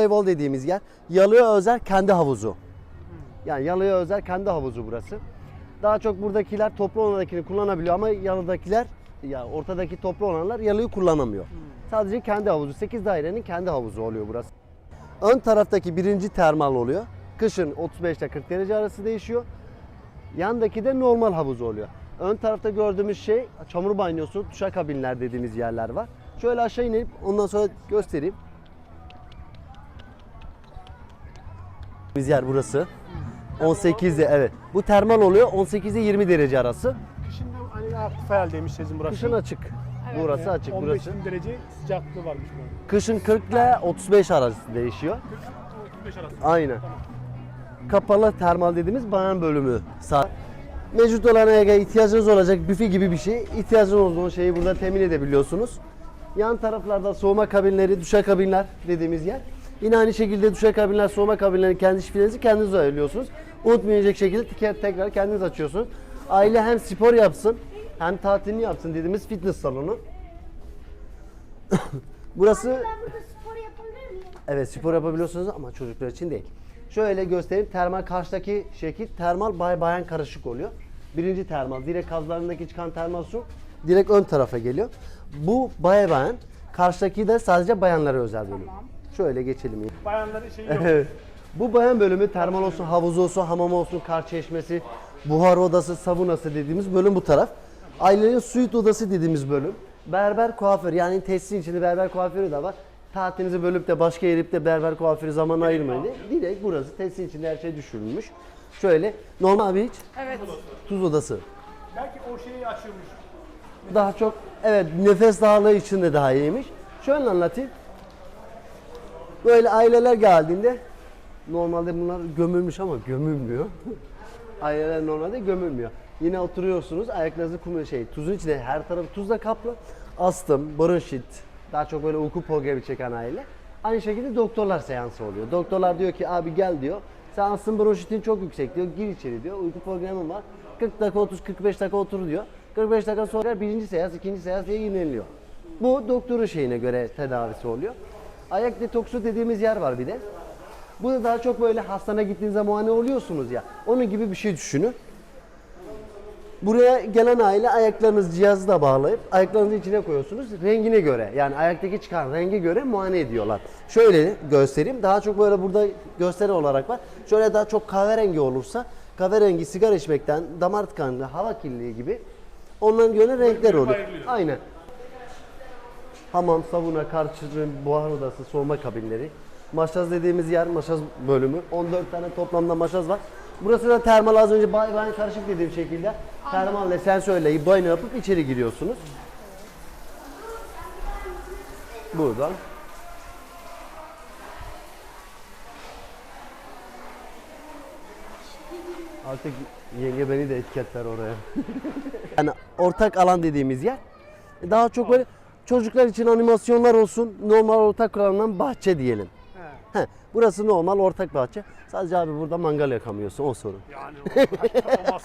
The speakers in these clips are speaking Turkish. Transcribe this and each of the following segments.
Voleybol dediğimiz yer yalıya özel kendi havuzu. Yani yalıya özel kendi havuzu burası. Daha çok buradakiler toplu olanakini kullanabiliyor ama yalıdakiler ya ortadaki toplu olanlar yalıyı kullanamıyor. Sadece kendi havuzu. 8 dairenin kendi havuzu oluyor burası. Ön taraftaki birinci termal oluyor. Kışın 35 ile 40 derece arası değişiyor. Yandaki de normal havuz oluyor. Ön tarafta gördüğümüz şey çamur banyosu, duşakabinler dediğimiz yerler var. Şöyle aşağı inip ondan sonra göstereyim. Biz yer burası. 18'de evet. Bu termal oluyor 18 ile 20 derece arası. Kışın da hani aktif haldeymiş sizin burası. Kışın açık. Burası Yani açık 15 burası. derece sıcaklığı varmış böyle. Kışın 40 ile 35 arası değişiyor. 35 arası. Aynen. Kapalı termal dediğimiz bayan bölümü. Sağ. Mevcut olan eğer ihtiyacınız olacak büfe gibi bir şey. İhtiyacınız olduğu şeyi burada temin edebiliyorsunuz. Yan taraflarda soğuma kabinleri, duşakabinler dediğimiz yer. Yine aynı şekilde duşakabinler, soğuma kabinleri kendi şifrenizi kendiniz ayarlıyorsunuz. Unutmayacak şekilde tekrar, tekrar kendiniz açıyorsunuz. Aile hem spor yapsın hem tatilini yapsın dediğimiz fitness salonu. Burası Ben burada spor yapabilir miyim? Evet spor yapabiliyorsunuz ama çocuklar için değil. Şöyle göstereyim. Termal karşıdaki şekil termal bay bayan karışık oluyor. Birinci termal direkt kazlarındaki çıkan termal su direkt ön tarafa geliyor. Bu bay bayan. Karşıdaki de sadece bayanlara özel bölüm. Şöyle geçelim. ya. Bayanların şeyi yok. Bu bayan bölümü termal olsun, havuz olsun, hamam olsun, kar çeşmesi, buhar odası, savunası dediğimiz bölüm bu taraf. Ailenin suite odası dediğimiz bölüm. Berber kuaför yani tesisin içinde berber kuaförü de var. Tatilinizi bölüp de başka yerip de berber kuaförü zaman ayırmayın diye. Direkt burası tesisin içinde her şey düşünülmüş. Şöyle normal bir iç Evet. tuz odası. Belki o şeyi açıyormuş. Daha çok evet nefes darlığı için de daha iyiymiş. Şöyle anlatayım. Böyle aileler geldiğinde normalde bunlar gömülmüş ama gömülmüyor. aileler normalde gömülmüyor. Yine oturuyorsunuz ayaklarınızı kum şey tuzun içinde her tarafı tuzla kaplı. Astım, bronşit, daha çok böyle uyku problemi çeken aile. Aynı şekilde doktorlar seansı oluyor. Doktorlar diyor ki abi gel diyor. Sen astım bronşitin çok yüksek diyor. Gir içeri diyor. Uyku problemin var. 40 dakika 30 45 dakika otur diyor. 45 dakika sonra birinci seans, ikinci seans diye yeniliyor. Bu doktorun şeyine göre tedavisi oluyor. Ayak detoksu dediğimiz yer var bir de. Bu da daha çok böyle hastane gittiğinizde muayene oluyorsunuz ya. Onun gibi bir şey düşünün. Buraya gelen aile ayaklarınız cihazla bağlayıp ayaklarınızı içine koyuyorsunuz. Rengine göre yani ayaktaki çıkan renge göre muayene ediyorlar. Şöyle göstereyim. Daha çok böyle burada gösteri olarak var. Şöyle daha çok kahverengi olursa kahverengi sigara içmekten, damar tıkanıklığı, hava kirliliği gibi onların göre renkler oluyor. Aynen. Hamam, savuna, karçırın, buhar odası, soğuma kabinleri. Maşaz dediğimiz yer maşaz bölümü. 14 tane toplamda maşaz var. Burası da termal az önce bay bay karışık dediğim şekilde. Termalle sensörle banyo yapıp içeri giriyorsunuz. Buradan. Artık yenge beni de etiketler oraya. yani ortak alan dediğimiz yer. Daha çok böyle çocuklar için animasyonlar olsun. Normal ortak alandan bahçe diyelim. He. Heh, burası normal ortak bahçe. Sadece abi burada mangal yakamıyorsun o sorun. Yani olmaz.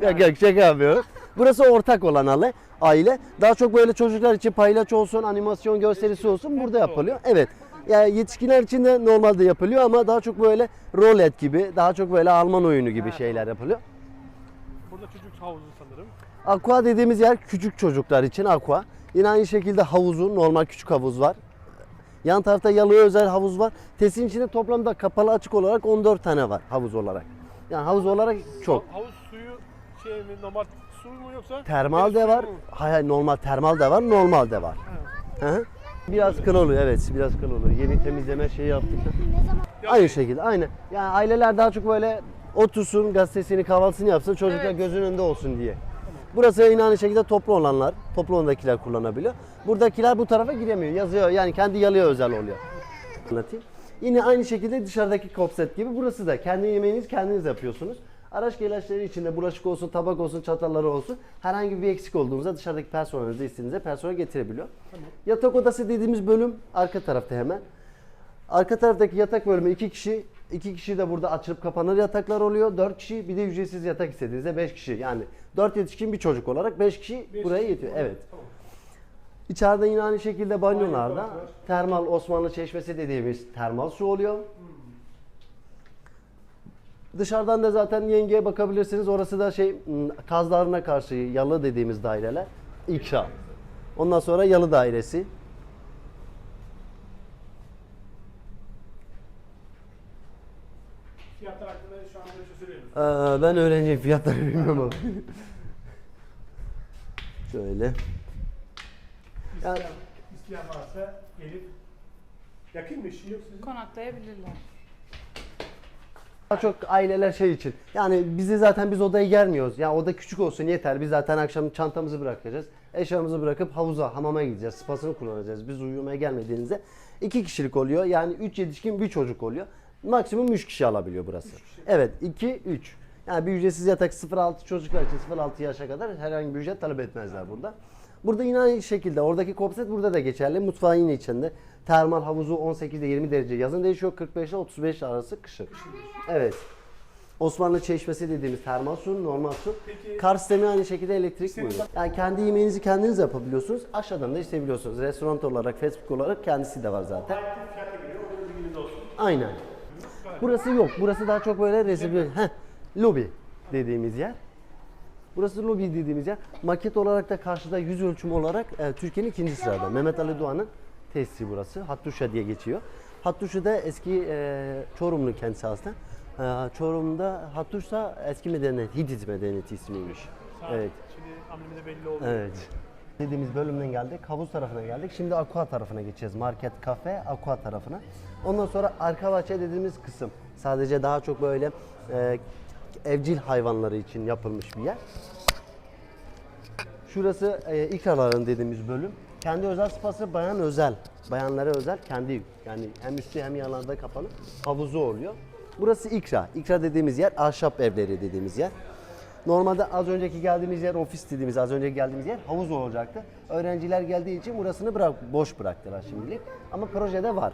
Yok yok şaka yapıyorum. Burası ortak olan aile. aile. Daha çok böyle çocuklar için paylaş olsun, animasyon gösterisi olsun burada yapılıyor. Evet. Yani yetişkinler için de normalde yapılıyor ama daha çok böyle rolet gibi, daha çok böyle Alman oyunu gibi şeyler yapılıyor. Burada çocuk havuzu sanırım. Aqua dediğimiz yer küçük çocuklar için aqua. Yine aynı şekilde havuzu, normal küçük havuz var. Yan tarafta yalıya özel havuz var. Tesin içinde toplamda kapalı açık olarak 14 tane var havuz olarak. Yani havuz olarak çok. Ha- Havuz suyu şey mi normal su mu yoksa? Termal de var. Hayır hayır, normal termal de var, normal de var. Hı hı. Biraz kıl oluyor evet, biraz kıl oluyor. Yeni temizleme şeyi yaptık. Aynı şekilde, aynı. Yani aileler daha çok böyle otursun, gazetesini, kahvaltısını yapsın, çocuklar Evet. gözünün önünde olsun diye. Burası yine aynı şekilde toplu olanlar, toplu olandakiler kullanabiliyor. Buradakiler bu tarafa giremiyor, yazıyor. Yani kendi yalıya özel oluyor. Anlatayım. Yine aynı şekilde dışarıdaki kopset gibi burası da kendi yemeğiniz kendiniz yapıyorsunuz. Araç gereçleri içinde bulaşık olsun, tabak olsun, çatalları olsun herhangi bir eksik olduğunuzda dışarıdaki personelinize istediğinizde personel getirebiliyor. Yatak odası dediğimiz bölüm arka tarafta hemen. Arka taraftaki yatak bölümü iki kişi. İki kişi de burada açılıp kapanır yataklar oluyor. Dört kişi bir de ücretsiz yatak istediğinizde beş kişi. Yani dört yetişkin bir çocuk olarak beş kişi buraya yetiyor. Evet. İçeride yine aynı şekilde banyolarda Banyo var. termal Osmanlı çeşmesi dediğimiz termal su oluyor. Dışarıdan da zaten yengeye bakabilirsiniz. Orası da şey m, kazlarına karşı yalı dediğimiz daireler. İkra. Ondan sonra yalı dairesi. Ee, ben öğrenciyim fiyatları bilmiyorum ama. Şöyle. İsteyen, isteyen varsa gelip yakınmış yok sizin. Konaklayabilirler. Daha çok aileler şey için. Yani bizi zaten biz odaya gelmiyoruz. Ya oda küçük olsun yeter. Biz zaten akşam çantamızı bırakacağız. Eşyamızı bırakıp havuza, hamama gideceğiz. Spasını kullanacağız. Biz uyumaya gelmediğinizde iki kişilik oluyor. Yani üç yetişkin bir çocuk oluyor. Maksimum 3 kişi alabiliyor burası. Evet 2 3. Yani bir ücretsiz yatak 0-6 çocuklar için 0-6 yaşa kadar herhangi bir ücret talep etmezler burada. Burada yine aynı şekilde oradaki konsept burada da geçerli. Mutfağın yine içinde. Termal havuzu 18 ile 20 derece yazın değişiyor. 45 ile 35 arası kışın. Evet. Osmanlı çeşmesi dediğimiz termal su, normal su. Peki- Kar sistemi aynı şekilde elektrik buyuruyor. Yani kendi yemeğinizi kendiniz yapabiliyorsunuz. Aşağıdan da isteyebiliyorsunuz. Restoran olarak, fast food olarak kendisi de var zaten. Aynen. Burası yok. Burası daha çok böyle. Heh, lobi dediğimiz yer. Burası lobi dediğimiz yer. Maket olarak da karşıda yüz ölçüm olarak e, Türkiye'nin ikinci sırada. Mehmet Ali Doğan'ın tesisi burası. Hattuşa diye geçiyor. Hattuşa da eski e, Çorumlu kendisi aslında. E, Çorum'da Hattuşa eski medeniyet, Hitit medeniyeti ismiymiş. Sağ Evet. Şimdi ambleminde belli oldu. Evet. Dediğimiz bölümden geldik. Havuz tarafına geldik. Şimdi aqua tarafına geçeceğiz. Market, kafe, aqua tarafına. Ondan sonra arka bahçe dediğimiz kısım. Sadece daha çok böyle e, evcil hayvanları için yapılmış bir yer. Şurası e, ikraların dediğimiz bölüm. Kendi özel spası bayan özel. Bayanlara özel kendi yani hem üstü hem yanlarda kapalı havuzu oluyor. Burası ikra. İkra dediğimiz yer ahşap evleri dediğimiz yer. Normalde az önceki geldiğimiz yer ofis dediğimiz az önceki geldiğimiz yer havuz olacaktı. Öğrenciler geldiği için burasını bırak boş bıraktılar şimdilik. Ama projede var.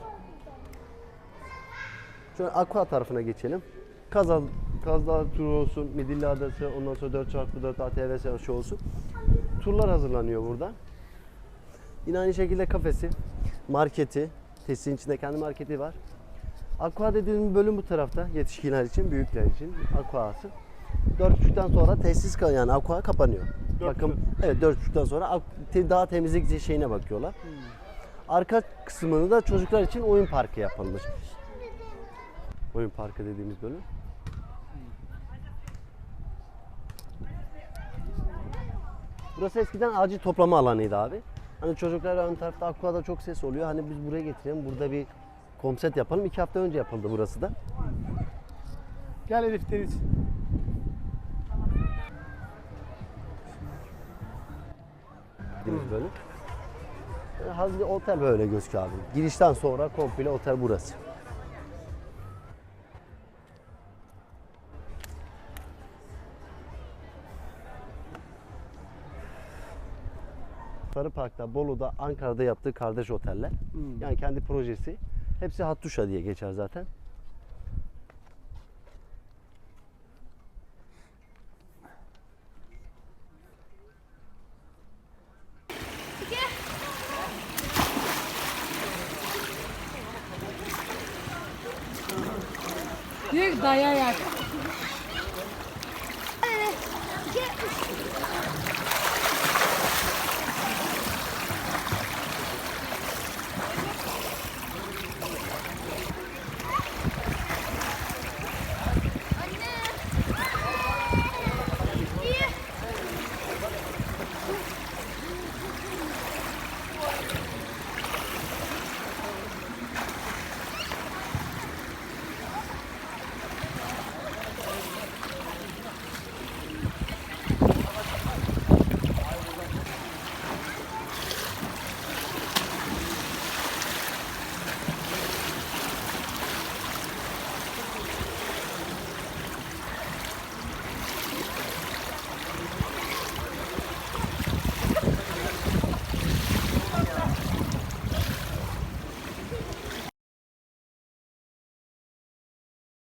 Şöyle aqua tarafına geçelim. Kazal, Kazdağ turu olsun, Midilli Adası, ondan sonra 4x4 ATV savaşı olsun. Turlar hazırlanıyor burada. Yine aynı şekilde kafesi, marketi, tesisin içinde kendi marketi var. Aqua dediğim bölüm bu tarafta yetişkinler için, büyükler için aquası. 4.30'dan sonra tesis ka- yani aqua kapanıyor. Bakın evet 4.30'dan sonra daha temizlik şeyine bakıyorlar. Arka kısmını da çocuklar için oyun parkı yapılmış. Oyun parkı dediğimiz bölüm. Burası eskiden acil toplama alanıydı abi. Hani çocuklar ön tarafta aquada çok ses oluyor. Hani biz buraya getirelim. Burada bir komset yapalım. İki hafta önce yapıldı burası da. Gel Elif Deniz. Dediğimiz bölüm. Yani Hazır otel böyle gözüküyor abi. Girişten sonra komple otel burası. Sarı Park'ta, Bolu'da, Ankara'da yaptığı kardeş oteller. Yani kendi projesi. Hepsi Hattuşa diye geçer zaten. Diyor ki dayayak.